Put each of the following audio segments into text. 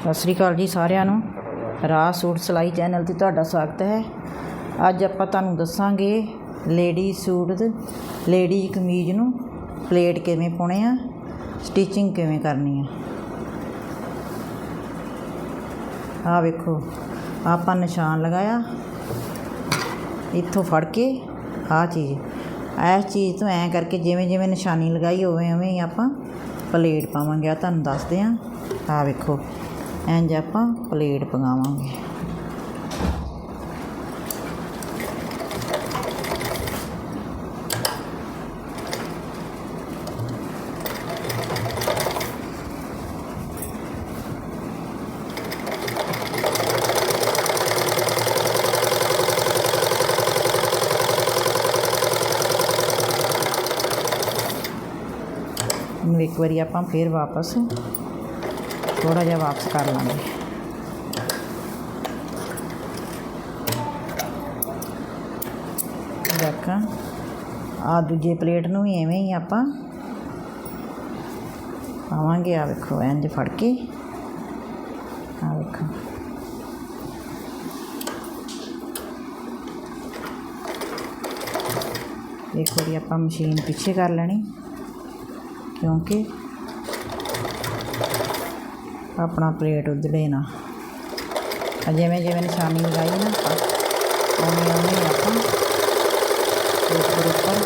ਸਤਿ ਸ੍ਰੀ ਅਕਾਲ ਜੀ ਸਾਰਿਆਂ ਨੂੰ। ਰਾਹ, ਸੂਟ, ਸਿਲਾਈ ਚੈਨਲ ਤੇ ਤੁਹਾਡਾ ਸਵਾਗਤ ਹੈ। ਅੱਜ ਆਪਾਂ ਤੁਹਾਨੂੰ ਦੱਸਾਂਗੇ ਲੇਡੀ ਸੂਟ ਦੇ, ਲੇਡੀ ਕਮੀਜ਼ ਨੂੰ ਪਲੇਟ ਕਿਵੇਂ ਪਾਉਣੇ ਆ, ਸਟਿਚਿੰਗ ਕਿਵੇਂ ਕਰਨੀ ਆ। ਆ ਵੇਖੋ, ਆਪਾਂ ਨਿਸ਼ਾਨ ਲਗਾਇਆ। ਇੱਥੋਂ ਫੜ ਕੇ ਆ ਚੀਜ਼, ਇਸ ਚੀਜ਼ ਤੋਂ ਐਂ ਕਰਕੇ ਜਿਵੇਂ ਜਿਵੇਂ ਨਿਸ਼ਾਨੀ ਲਗਾਈ ਹੋਵੇ ਉਵੇਂ ਹੀ ਆਪਾਂ ਪਲੇਟ ਪਾਵਾਂਗੇ। ਆ ਤੁਹਾਨੂੰ ਦੱਸਦੇ ਆ ਆ ਵੇਖੋ ਇੰਜ ਆਪਾਂ ਪਲੇਟ ਪਕਾਵਾਂਗੇ। ਇਹਨੂੰ ਇੱਕ ਵਾਰੀ ਆਪਾਂ ਫੇਰ ਵਾਪਸ ਥੋੜਾ ਜਿਹਾ ਵਾਪਸ ਕਰ ਲਾਂਗੇ ਦੇਖਾਂ ਆ ਦੂਜੇ ਪਲੇਟ ਨੂੰ ਵੀ ਐਵੇਂ ਹੀ ਆਪਾਂ ਪਾਵਾਂਗੇ ਆ ਵੇਖੋ ਇੰਜ ਫੜ ਕੇ ਆ ਵੇਖੋ ਇੱਕ ਵਾਰੀ ਆਪਾਂ ਮਸ਼ੀਨ ਪਿੱਛੇ ਕਰ ਲੈਣੀ ਕਿਉਂਕਿ ਆਪਣਾ ਪਲੇਟ ਉਧੜੇ ਨਾ। ਆ ਜਿਵੇਂ ਜਿਵੇਂ ਨਿਸ਼ਾਨੀ ਲਗਾਈ ਨਾ ਆਪਾਂ, ਉਵੇਂ ਉਵੇਂ ਹੀ ਆਪਾਂ ਪਲੇਟ ਦੇ ਉੱਪਰ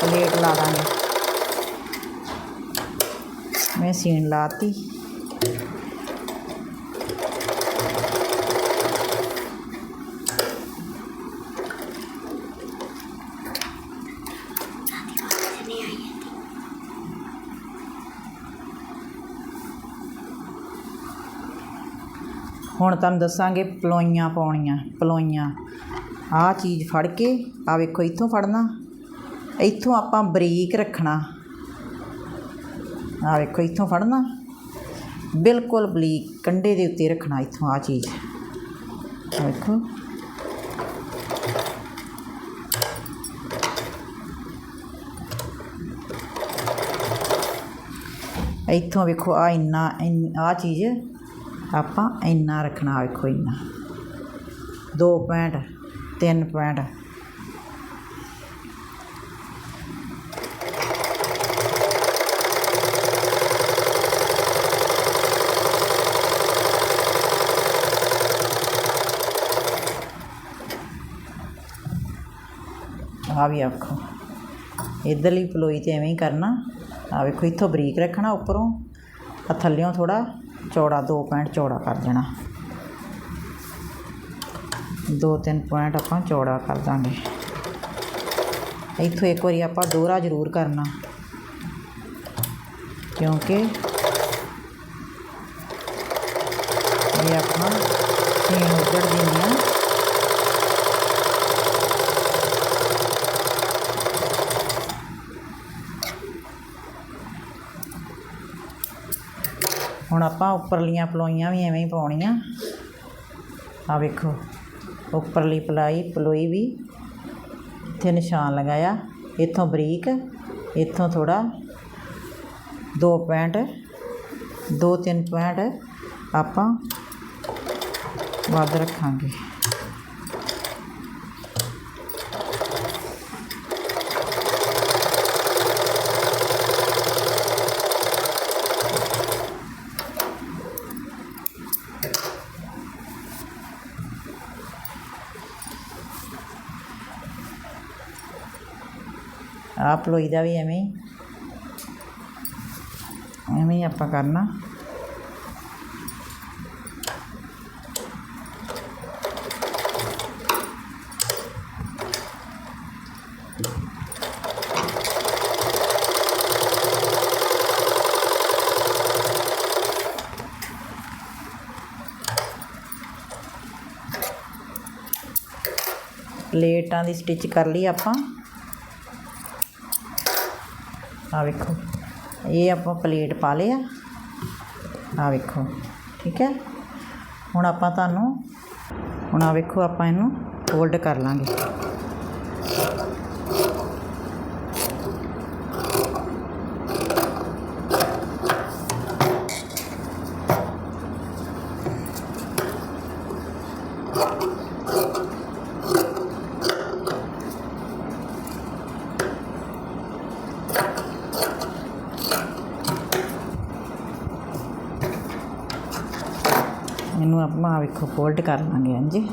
ਪਲੇਟ ਲਾ ਦਾਂਗੇ। ਮੈਂ ਸੀਨ ਲਾਤੀ ਹੁਣ ਤੁਹਾਨੂੰ ਦੱਸਾਂਗੇ ਪਲੋਈਆਂ ਪਾਉਣੀਆਂ, ਪਲੋਈਆਂ। ਆਹ ਚੀਜ਼ ਫੜ ਕੇ ਆ ਵੇਖੋ, ਇੱਥੋਂ ਫੜਨਾ। ਇੱਥੋਂ ਆਪਾਂ ਬਰੀਕ ਰੱਖਣਾ। ਆ ਵੇਖੋ, ਇੱਥੋਂ ਫੜਨਾ। ਬਿਲਕੁਲ ਬਰੀਕ ਕੰਡੇ ਦੇ ਉੱਤੇ ਰੱਖਣਾ ਇੱਥੋਂ ਆ ਚੀਜ਼। ਵੇਖੋ। ਇੱਥੋਂ ਵੇਖੋ ਆ ਇੰਨਾ ਆ ਚੀਜ਼ ਆਪਾਂ ਇੰਨਾ ਰੱਖਣਾ ਵੇਖੋ ਇੰਨਾ 2 ਪੁਆਇੰਟ 3 ਪੁਆਇੰਟ। ਆ ਵੀ ਆਖੋ। ਇਧਰਲੀ ਪਲੋਈ ਤੇ ਐਵੇਂ ਹੀ ਕਰਨਾ। ਆ ਵੇਖੋ, ਇੱਥੋਂ ਬਰੀਕ ਰੱਖਣਾ, ਉੱਪਰੋਂ। ਆ ਥੱਲਿਓਂ ਥੋੜਾ ਚੌੜਾ 2 ਪੁਆਇੰਟ ਚੌੜਾ ਕਰ ਦੇਣਾ। ਦੋ, ਤਿੰਨ ਪੁਆਇੰਟ ਆਪਾਂ ਚੌੜਾ ਕਰ ਦਾਂਗੇ। ਇੱਥੋਂ ਇੱਕ ਵਾਰੀ ਆਪਾਂ ਦੋਹਰਾ ਜ਼ਰੂਰ ਕਰਨਾ। ਕਿਉਂਕਿ ਇਹ ਆਪਾਂ ਸੀਨ ਉੱਜੜ ਦਿੰਦੀਆਂ ਹੁਣ ਆਪਾਂ ਉੱਪਰਲੀਆਂ ਪਲੋਈਆਂ ਵੀ ਐਵੇਂ ਹੀ ਪਾਉਣੀਆਂ। ਆ ਵੇਖੋ, ਉੱਪਰਲੀ ਪਲਾਈ, ਪਲੋਈ ਵੀ ਇੱਥੇ ਨਿਸ਼ਾਨ ਲਗਾਇਆ। ਇੱਥੋਂ ਬਰੀਕ, ਇੱਥੋਂ ਥੋੜਾ 2 ਪੁਆਇੰਟ 2-3 ਪੁਆਇੰਟ ਆਪਾਂ ਵੱਧ ਰੱਖਾਂਗੇ। ਆਹ ਪਲੋਈ ਦਾ ਵੀ ਐਵੇਂ ਹੀ। ਐਵੇਂ ਹੀ ਆਪਾਂ ਕਰਨਾ। ਪਲੇਟਾਂ ਦੀ ਸਟਿਚ ਕਰ ਲਈ ਆਪਾਂ। ਆ ਵੇਖੋ। ਇਹ ਆਪਾਂ ਪਲੇਟ ਪਾ ਲਿਆ ਆ। ਵੇਖੋ, ਠੀਕ ਹੈ? ਹੁਣ ਆਪਾਂ ਤੁਹਾਨੂੰ, ਹੁਣ ਆ ਵੇਖੋ ਆਪਾਂ ਇਹਨੂੰ ਫੋਲਡ ਕਰ ਲਾਂਗੇ ਇਹਨੂੰ ਆਪਾਂ ਵੇਖੋ ਫੋਲਡ ਕਰ ਲਾਂਗੇ ਹਾਂਜੀ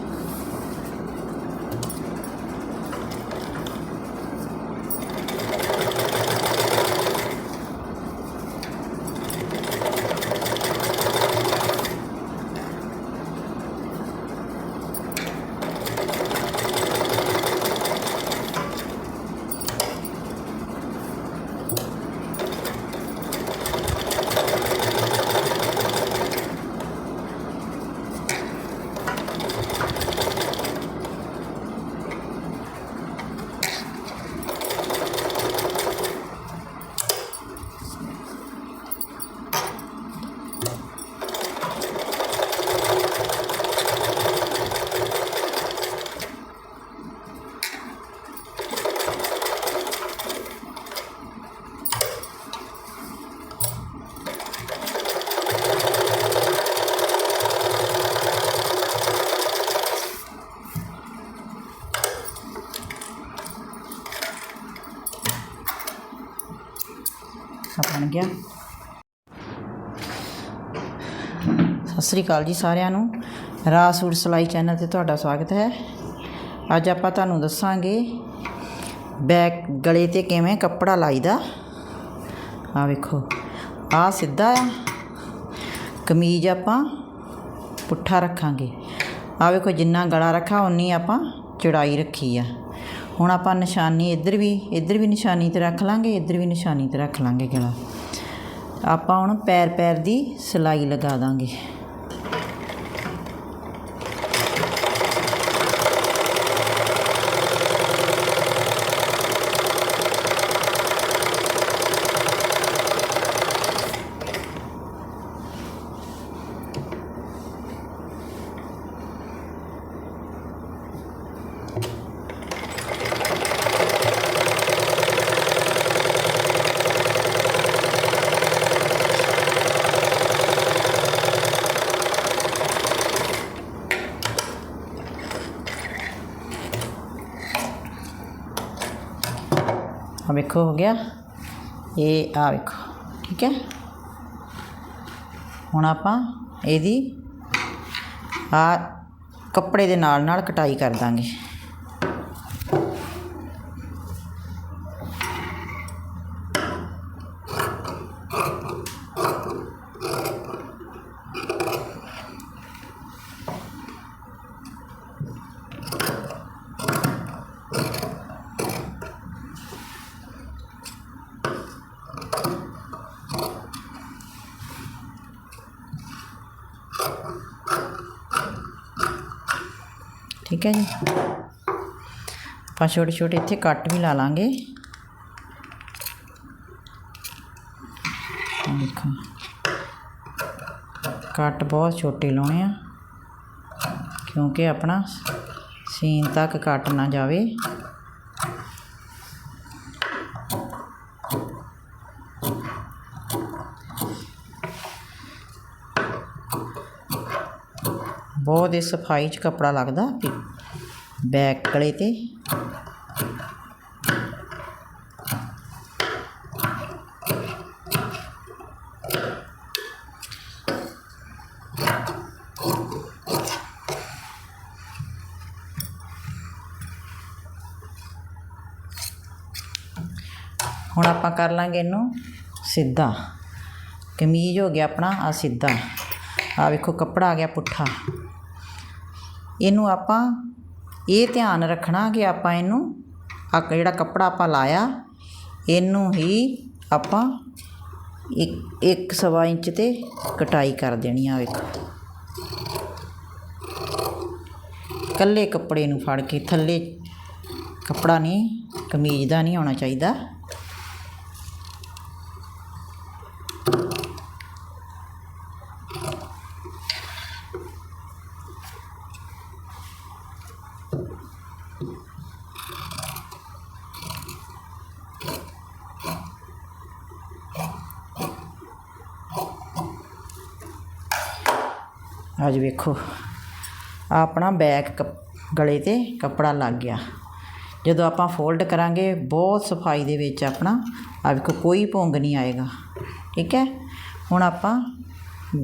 ਆ ਬਣ ਗਿਆ। ਸਤਿ ਸ੍ਰੀ ਅਕਾਲ ਜੀ ਸਾਰਿਆਂ ਨੂੰ। ਰਾਜ ਸੂਟ ਸਿਲਾਈ ਚੈਨਲ ਤੇ ਤੁਹਾਡਾ ਸਵਾਗਤ ਹੈ। ਅੱਜ ਆਪਾਂ ਤੁਹਾਨੂੰ ਦੱਸਾਂਗੇ ਬੈਕ ਗਲੇ ਤੇ ਕਿਵੇਂ ਕੱਪੜਾ ਲਾਈਦਾ। ਆ ਵੇਖੋ ਆ ਸਿੱਧਾ ਆ। ਕਮੀਜ਼ ਆਪਾਂ ਪੁੱਠਾ ਰੱਖਾਂਗੇ। ਆ ਵੇਖੋ, ਜਿੰਨਾ ਗਲਾ ਰੱਖਾ ਉਨੀ ਆਪਾਂ ਚੜਾਈ ਰੱਖੀ ਆ। ਹੁਣ ਆਪਾਂ ਨਿਸ਼ਾਨੀ ਇੱਧਰ ਵੀ ਇੱਧਰ ਵੀ ਨਿਸ਼ਾਨੀ ਤੇ ਰੱਖ ਲਾਂਗੇ, ਇੱਧਰ ਵੀ ਨਿਸ਼ਾਨੀ ਤੇ ਰੱਖ ਲਾਂਗੇ ਗਲਾ। ਆਪਾਂ ਹੁਣ ਪੈਰ ਪੈਰ ਦੀ ਸਿਲਾਈ ਲਗਾ ਦਾਂਗੇ। ਆ ਵੇਖੋ, ਹੋ ਗਿਆ। ਇਹ ਆ ਵੇਖੋ, ਠੀਕ ਹੈ? ਹੁਣ ਆਪਾਂ ਇਹਦੀ ਆ ਕੱਪੜੇ ਦੇ ਨਾਲ ਨਾਲ ਕਟਾਈ ਕਰ ਦਾਂਗੇ। ਠੀਕ ਹੈ ਜੀ। ਆਪਾਂ ਛੋਟੇ ਛੋਟੇ ਇੱਥੇ ਕੱਟ ਵੀ ਲਾ ਲਾਂਗੇ। ਦੇਖੋ। ਕੱਟ ਬਹੁਤ ਛੋਟੇ ਲਾਉਣੇ ਆ। ਕਿਉਂਕਿ ਆਪਣਾ ਸੀਨ ਤੱਕ ਕੱਟ ਨਾ ਜਾਵੇ। ਬਹੁਤ ਹੀ ਸਫ਼ਾਈ 'ਚ ਕੱਪੜਾ ਲੱਗਦਾ ਵੀ ਬੈਕ ਗਲੇ ਤੇ। ਹੁਣ ਆਪਾਂ ਕਰ ਲਾਂਗੇ ਇਹਨੂੰ ਸਿੱਧਾ। ਕਮੀਜ਼ ਹੋ ਗਿਆ ਆਪਣਾ ਆ ਸਿੱਧਾ। ਆ ਵੇਖੋ, ਕੱਪੜਾ ਆ ਗਿਆ ਪੁੱਠਾ। ਇਹਨੂੰ ਆਪਾਂ ਇਹ ਧਿਆਨ ਰੱਖਣਾ ਕਿ ਆਪਾਂ ਇਹਨੂੰ ਆ ਜਿਹੜਾ ਕੱਪੜਾ ਆਪਾਂ ਲਾਇਆ, ਇਹਨੂੰ ਹੀ ਆਪਾਂ ਇੱਕ ਇੱਕ ਸਵਾ ਇੰਚ ਤੇ ਕਟਾਈ ਕਰ ਦੇਣੀ ਆ ਵੇਖੋ। ਕੱਲੇ ਕੱਪੜੇ ਨੂੰ ਫੜ ਕੇ ਥੱਲੇ ਕੱਪੜਾ ਨਹੀਂ, ਕਮੀਜ਼ ਦਾ ਨਹੀਂ ਆਉਣਾ ਚਾਹੀਦਾ। ਅੱਜ ਵੇਖੋ, ਆਹ ਆਪਣਾ ਬੈਕ ਕੱਪ- ਗਲੇ ਤੇ ਕੱਪੜਾ ਲੱਗ ਗਿਆ। ਜਦੋਂ ਆਪਾਂ ਫੋਲਡ ਕਰਾਂਗੇ, ਬਹੁਤ ਸਫ਼ਾਈ ਦੇ ਵਿੱਚ ਆਪਣਾ ਆ ਵੇਖੋ, ਕੋਈ ਭੁੰਗ ਨਹੀਂ ਆਏਗਾ। ਠੀਕ ਹੈ? ਹੁਣ ਆਪਾਂ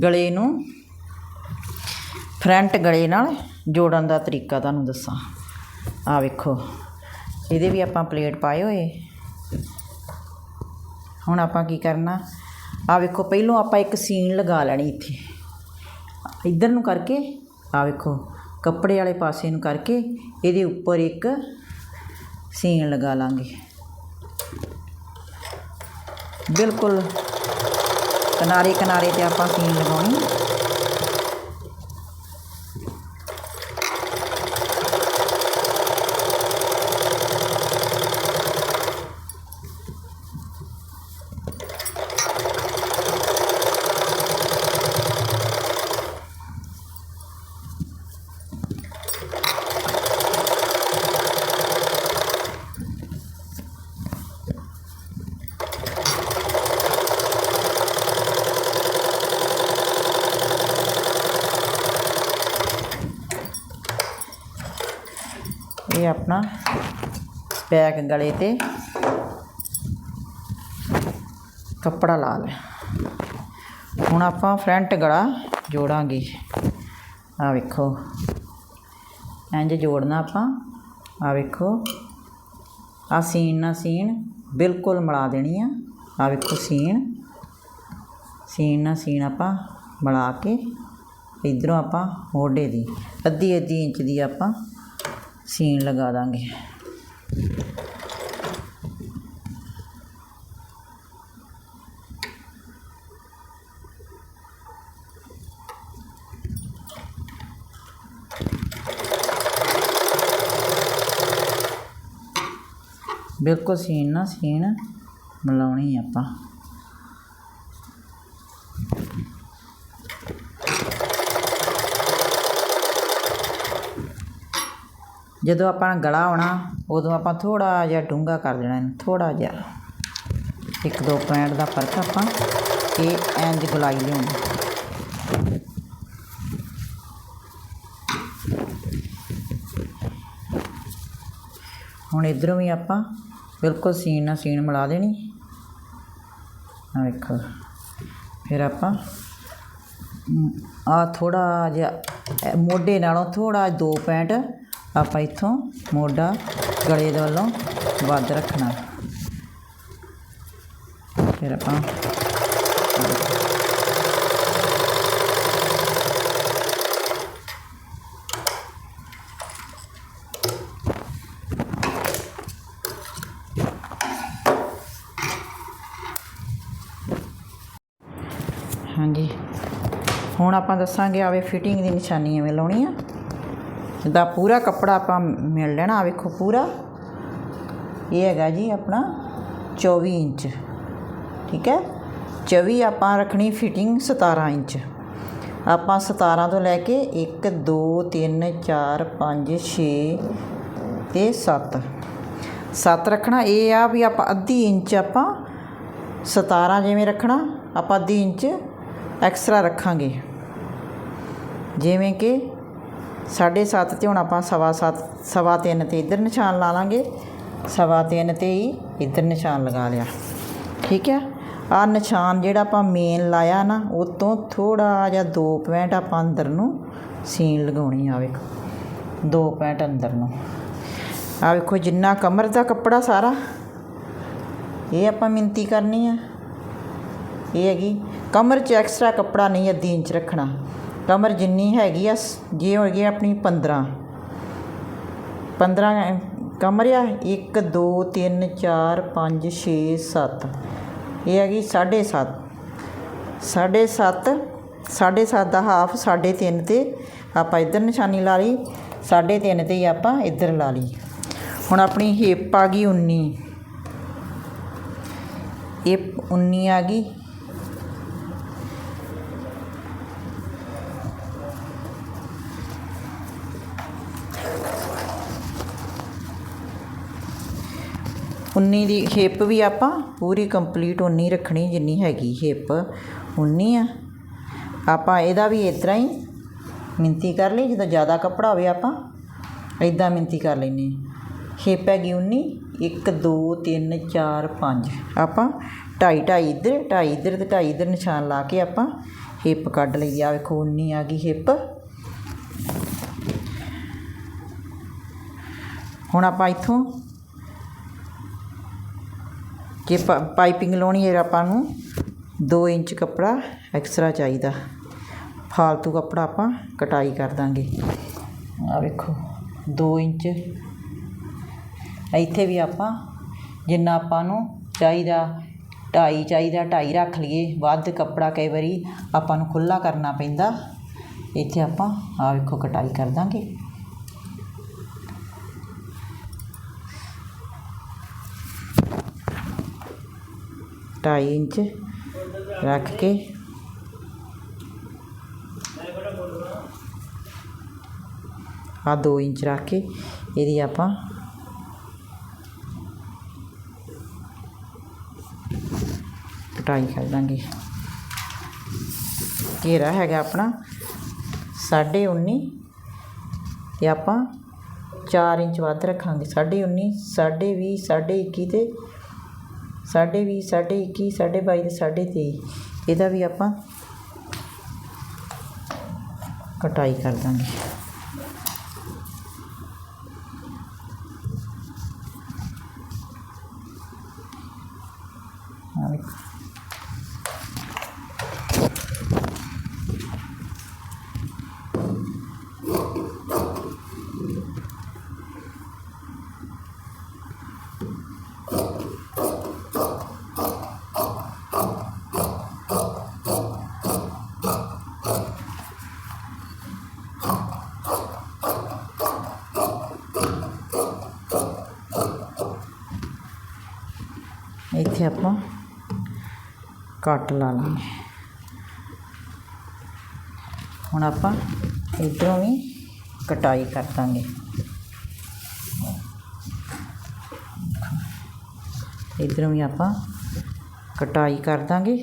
ਗਲੇ ਨੂੰ ਫਰੰਟ ਗਲੇ ਨਾਲ ਜੋੜਨ ਦਾ ਤਰੀਕਾ ਤੁਹਾਨੂੰ ਦੱਸਾਂ। ਆ ਵੇਖੋ, ਇਹਦੇ ਵੀ ਆਪਾਂ ਪਲੇਟ ਪਾਏ ਹੋਏ। ਹੁਣ ਆਪਾਂ ਕੀ ਕਰਨਾ? ਆ ਵੇਖੋ, ਪਹਿਲੋਂ ਆਪਾਂ ਇੱਕ ਸੀਨ ਲਗਾ ਲੈਣੀ ਇੱਥੇ। ਇੱਧਰ ਨੂੰ ਕਰਕੇ ਆ ਵੇਖੋ, ਕੱਪੜੇ ਵਾਲੇ ਪਾਸੇ ਨੂੰ ਕਰਕੇ ਇਹਦੇ ਉੱਪਰ ਇੱਕ ਸੀਨ ਲਗਾ ਲਾਂਗੇ। ਬਿਲਕੁਲ ਕਿਨਾਰੇ ਕਿਨਾਰੇ ਤੇ ਆਪਾਂ ਸੀਨ ਲਗਾਉਣੀ। ਇਹ ਆਪਣਾ ਬੈਕ ਗਲੇ ਤੇ। ਕੱਪੜਾ ਲਾ ਲਿਆ। ਹੁਣ ਆਪਾਂ ਫਰੰਟ ਗਲਾ ਜੋੜਾਂਗੇ। ਆ ਵੇਖੋ। ਇੰਜ ਜੋੜਨਾ ਆਪਾਂ। ਆ ਵੇਖੋ। ਆ ਸੀਨ ਨਾ ਸੀਨ ਬਿਲਕੁਲ ਮਿਲਾ ਦੇਣੀ ਆ। ਆ ਵੇਖੋ ਸੀਨ। ਸੀਨ ਨਾ ਸੀਨ ਆਪਾਂ ਮਿਲਾ ਕੇ ਇਧਰੋਂ ਆਪਾਂ ਮੋਢੇ ਦੀ ਅੱਧੀ ਅੱਧੀ ਇੰਚ ਦੀ ਆਪਾਂ ਸੀਨ ਲਗਾ ਦਾਂਗੇ। ਬਿਲਕੁਲ ਸੀਨ ਨਾ ਸੀਨ ਮਿਲਾਉਣੀ ਆਪਾਂ। ਜਦੋਂ ਆਪਾਂ ਗਲਾ ਆਉਣਾ, ਉਦੋਂ ਆਪਾਂ ਥੋੜ੍ਹਾ ਜਿਹਾ ਡੂੰਘਾ ਕਰ ਦੇਣਾ ਇਹਨੂੰ, ਥੋੜ੍ਹਾ ਜਿਹਾ। ਇੱਕ ਦੋ ਪੁਆਇੰਟ ਦਾ ਫ਼ਰਕ ਆਪਾਂ ਇਹ ਇੰਜ ਗੁਲਾਈ ਲਿਆਉਣੀ। ਹੁਣ ਇਧਰੋਂ ਵੀ ਆਪਾਂ ਬਿਲਕੁਲ ਸੀਨ ਨਾਲ ਸੀਨ ਮਿਲਾ ਦੇਣੀ। ਆ ਵੇਖੋ। ਫਿਰ ਆਪਾਂ ਆ ਥੋੜਾ ਜਿਹਾ, ਮੋਢੇ ਨਾਲੋਂ ਥੋੜਾ ਦੋ ਪੁਆਇੰਟ ਆਪਾਂ ਇੱਥੋਂ ਮੋਢਾ ਗਲੇ ਦੇ ਵੱਲੋਂ ਵੱਧ ਰੱਖਣਾ। ਫਿਰ ਆਪਾਂ ਹਾਂਜੀ। ਹੁਣ ਆਪਾਂ ਦੱਸਾਂਗੇ ਆਵੇ ਫਿਟਿੰਗ ਦੀ ਨਿਸ਼ਾਨੀ ਐਵੇਂ ਲਾਉਣੀ ਆ। ਦਾ ਪੂਰਾ ਕੱਪੜਾ ਆਪਾਂ ਮਿਲ ਲੈਣਾ ਆ ਵੇਖੋ ਪੂਰਾ। ਇਹ ਹੈਗਾ ਜੀ ਆਪਣਾ 24 ਇੰਚ, ਠੀਕ ਹੈ? 24 ਆਪਾਂ ਰੱਖਣੀ ਫਿਟਿੰਗ 17 ਇੰਚ। ਆਪਾਂ 17 ਤੋਂ ਲੈ ਕੇ 1 2 3 4 5 6 ਤੇ 7 7 ਰੱਖਣਾ, ਇਹ ਆ ਵੀ ਆਪਾਂ ਅੱਧੀ ਇੰਚ ਆਪਾਂ 17 ਜਿਵੇਂ ਰੱਖਣਾ, ਆਪਾਂ ਅੱਧੀ ਇੰਚ ਐਕਸਟਰਾ ਰੱਖਾਂਗੇ। ਜਿਵੇਂ ਕਿ 7.5 ਤੇ ਹੁਣ ਆਪਾਂ ਸਵਾ ਸੱਤ, ਸਵਾ ਤਿੰਨ ਤੇ ਇੱਧਰ ਨਿਸ਼ਾਨ ਲਾ ਲਾਂਗੇ। ਸਵਾ ਤਿੰਨ ਤੇ ਹੀ ਇੱਧਰ ਨਿਸ਼ਾਨ ਲਗਾ ਲਿਆ। ਠੀਕ ਹੈ? ਆ ਨਿਸ਼ਾਨ ਜਿਹੜਾ ਆਪਾਂ ਮੇਨ ਲਾਇਆ ਨਾ ਉਹ ਤੋਂ ਥੋੜਾ ਜਿਹਾ 2 ਪੁਆਇੰਟ ਆਪਾਂ ਅੰਦਰ ਨੂੰ ਸੀਨ ਲਗਾਉਣੀ ਆ ਵੇਖੋ। 2 ਪੁਆਇੰਟ ਅੰਦਰ ਨੂੰ। ਆ ਵੇਖੋ ਜਿੰਨਾ ਕਮਰ ਦਾ ਕੱਪੜਾ ਸਾਰਾ। ਇਹ ਆਪਾਂ ਮਿੰਤੀ ਕਰਨੀ ਆ। ਇਹ ਹੈਗੀ, ਕਮਰ 'ਚ ਐਕਸਟਰਾ ਕੱਪੜਾ ਨਹੀਂ, ਅੱਧੀ ਇੰਚ ਰੱਖਣਾ। ਕਮਰ ਜਿੰਨੀ ਹੈਗੀ ਆ ਸ- ਜੇ ਹੋਏਗੀ ਆਪਣੀ 15 15 ਕਮਰ ਆ 1 2 3 4 5 6 7 ਇਹ ਹੈਗੀ 7.5 7.5 7.5 ਦਾ ਹਾਫ 3.5 ਤੇ ਆਪਾਂ ਇੱਧਰ ਨਿਸ਼ਾਨੀ ਲਾ ਲਈ 3.5 ਤੇ ਹੀ ਆਪਾਂ ਇੱਧਰ ਲਾ ਲਈ। ਹੁਣ ਆਪਣੀ ਹਿੱਪ ਆ ਗਈ 19 ਇਹ 19 ਆ ਗਈ। ਉਨੀ ਦੀ ਹਿੱਪ ਵੀ ਆਪਾਂ ਪੂਰੀ ਕੰਪਲੀਟ ਉਨੀ ਰੱਖਣੀ ਜਿੰਨੀ ਹੈਗੀ ਹਿੱਪ ਉਨੀ ਆ। ਆਪਾਂ ਇਹਦਾ ਵੀ ਇਸ ਤਰ੍ਹਾਂ ਹੀ ਮਿੰਤੀ ਕਰ ਲਈ, ਜਦੋਂ ਜ਼ਿਆਦਾ ਕੱਪੜਾ ਹੋਵੇ ਆਪਾਂ ਇਦਾਂ ਮਿੰਤੀ ਕਰ ਲੈਣੀ ਹਿੱਪ ਹੈਗੀ 19 1 2 3 4 5 ਆਪਾਂ ਢਾਈ ਢਾਈ ਇੱਧਰ ਢਾਈ ਇੱਧਰ ਤੇ ਢਾਈ ਇੱਧਰ ਨਿਸ਼ਾਨ ਲਾ ਕੇ ਆਪਾਂ ਹਿੱਪ ਕੱਢ ਲਈ ਆ ਵੇਖੋ 19 ਆ ਗਈ ਹਿੱਪ ਹੁਣ ਆਪਾਂ ਇੱਥੋਂ ਜੇ ਪਾਈਪਿੰਗ ਲਾਉਣੀ ਹੈ ਆਪਾਂ ਨੂੰ 2 ਇੰਚ ਕੱਪੜਾ ਐਕਸਟਰਾ ਚਾਹੀਦਾ। ਫਾਲਤੂ ਕੱਪੜਾ ਆਪਾਂ ਕਟਾਈ ਕਰ ਦਾਂਗੇ। ਆ ਵੇਖੋ 2 ਇੰਚ। ਇੱਥੇ ਵੀ ਆਪਾਂ ਜਿੰਨਾ ਆਪਾਂ ਨੂੰ ਚਾਹੀਦਾ, ਢਾਈ ਚਾਹੀਦਾ, ਢਾਈ ਰੱਖ ਲਈਏ। ਵੱਧ ਕੱਪੜਾ ਕਈ ਵਾਰੀ ਆਪਾਂ ਨੂੰ ਖੁੱਲਾ ਕਰਨਾ ਪੈਂਦਾ। ਇੱਥੇ ਆਪਾਂ ਆ ਵੇਖੋ ਕਟਾਈ ਕਰ ਦਾਂਗੇ। ਢਾਈ ਇੰਚ ਰੱਖ ਕੇ। ਆ 2 ਇੰਚ ਰੱਖ ਕੇ ਇਹਦੀ ਆਪਾਂ ਕਟਾਈ ਕਰ ਦਾਂਗੇ। ਘੇਰਾ ਹੈਗਾ ਆਪਣਾ ਸਾਢੇ 19 ਤੇ ਆਪਾਂ 4 ਇੰਚ ਵੱਧ ਰੱਖਾਂਗੇ। ਸਾਢੇ 19 ਸਾਢੇ 20 ਸਾਢੇ 21 ਤੇ ਸਾਢੇ ਵੀਹ, ਸਾਢੇ 21 ਸਾਢੇ ਬਾਈ ਅਤੇ ਸਾਢੇ ਤੇਈ। ਇਹਦਾ ਵੀ ਆਪਾਂ ਕਟਾਈ ਕਰ ਦਾਂਗੇ। ਇੱਥੇ ਆਪਾਂ ਕੱਟ ਲਾ ਲਾਂਗੇ ਹੁਣ ਆਪਾਂ ਇੱਧਰੋਂ ਵੀ ਕਟਾਈ ਕਰ ਦਾਂਗੇ ਇੱਧਰੋਂ ਵੀ ਆਪਾਂ ਕਟਾਈ ਕਰ ਦਾਂਗੇ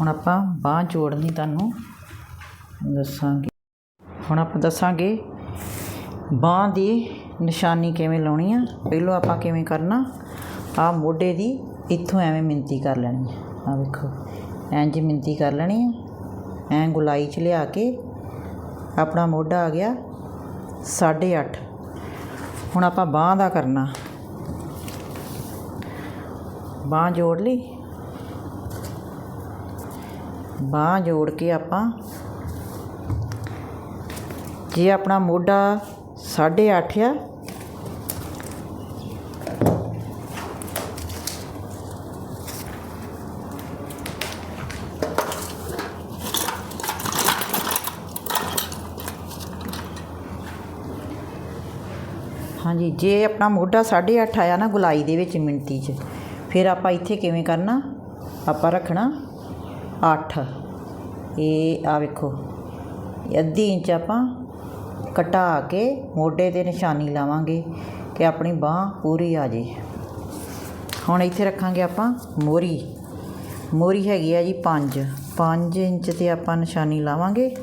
ਹੁਣ ਆਪਾਂ ਬਾਂਹ ਜੋੜਨੀ ਤੁਹਾਨੂੰ ਦੱਸਾਂਗੇ। ਹੁਣ ਆਪਾਂ ਦੱਸਾਂਗੇ ਬਾਂਹ ਦੀ ਨਿਸ਼ਾਨੀ ਕਿਵੇਂ ਲਾਉਣੀ ਆ। ਪਹਿਲਾਂ ਆਪਾਂ ਕਿਵੇਂ ਕਰਨਾ ਆ ਮੋਢੇ ਦੀ ਇੱਥੋਂ ਐਵੇਂ ਮਿੰਤੀ ਕਰ ਲੈਣੀ ਆ। ਵੇਖੋ ਇੰਜ ਮਿੰਤੀ ਕਰ ਲੈਣੀ ਆ। ਐਂ ਗੁਲਾਈ ਚ ਲਿਆ ਕੇ ਆਪਣਾ ਮੋਢਾ ਆ ਗਿਆ 8.5 ਹੁਣ ਆਪਾਂ ਬਾਂਹ ਦਾ ਕਰਨਾ। ਬਾਂਹ ਜੋੜ ਲਈ। ਬਾਂਹ ਜੋੜ ਕੇ ਆਪਾਂ ਜੇ ਆਪਣਾ ਮੋਢਾ 8.5 ਆ, ਹਾਂਜੀ, ਜੇ ਆਪਣਾ ਮੋਢਾ 8.5 ਆਇਆ ਨਾ ਗੁਲਾਈ ਦੇ ਵਿੱਚ ਮਿੰਟੀ 'ਚ, ਫਿਰ ਆਪਾਂ ਇੱਥੇ ਕਿਵੇਂ ਕਰਨਾ? ਆਪਾਂ ਰੱਖਣਾ ਅੱਠ। ਇਹ ਆ ਵੇਖੋ। ਅੱਧੀ ਇੰਚ ਆਪਾਂ ਘਟਾ ਕੇ ਮੋਢੇ ਤੇ ਨਿਸ਼ਾਨੀ ਲਾਵਾਂਗੇ ਕਿ ਆਪਣੀ ਬਾਹ ਪੂਰੀ ਆ ਜੇ। ਹੁਣ ਇੱਥੇ ਰੱਖਾਂਗੇ ਆਪਾਂ ਮੋਰੀ। ਮੋਰੀ ਹੈਗੀ ਆ ਜੀ 5 5 ਇੰਚ ਤੇ ਆਪਾਂ ਨਿਸ਼ਾਨੀ ਲਾਵਾਂਗੇ।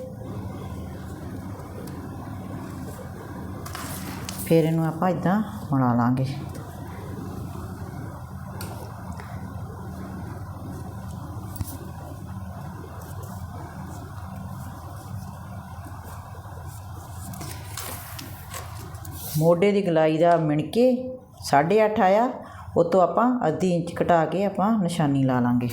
ਫਿਰ ਇਹਨੂੰ ਆਪਾਂ ਇਦਾਂ ਬਣਾ ਲਾਂਗੇ। ਮੋਢੇ ਦੀ ਗਲਾਈ ਦਾ ਮਿਣਕੇ 8.5 ਆਇਆ ਉਹ ਤੋਂ ਆਪਾਂ ਅੱਧੀ ਇੰਚ ਘਟਾ ਕੇ ਆਪਾਂ ਨਿਸ਼ਾਨੀ ਲਾ ਲਾਂਗੇ।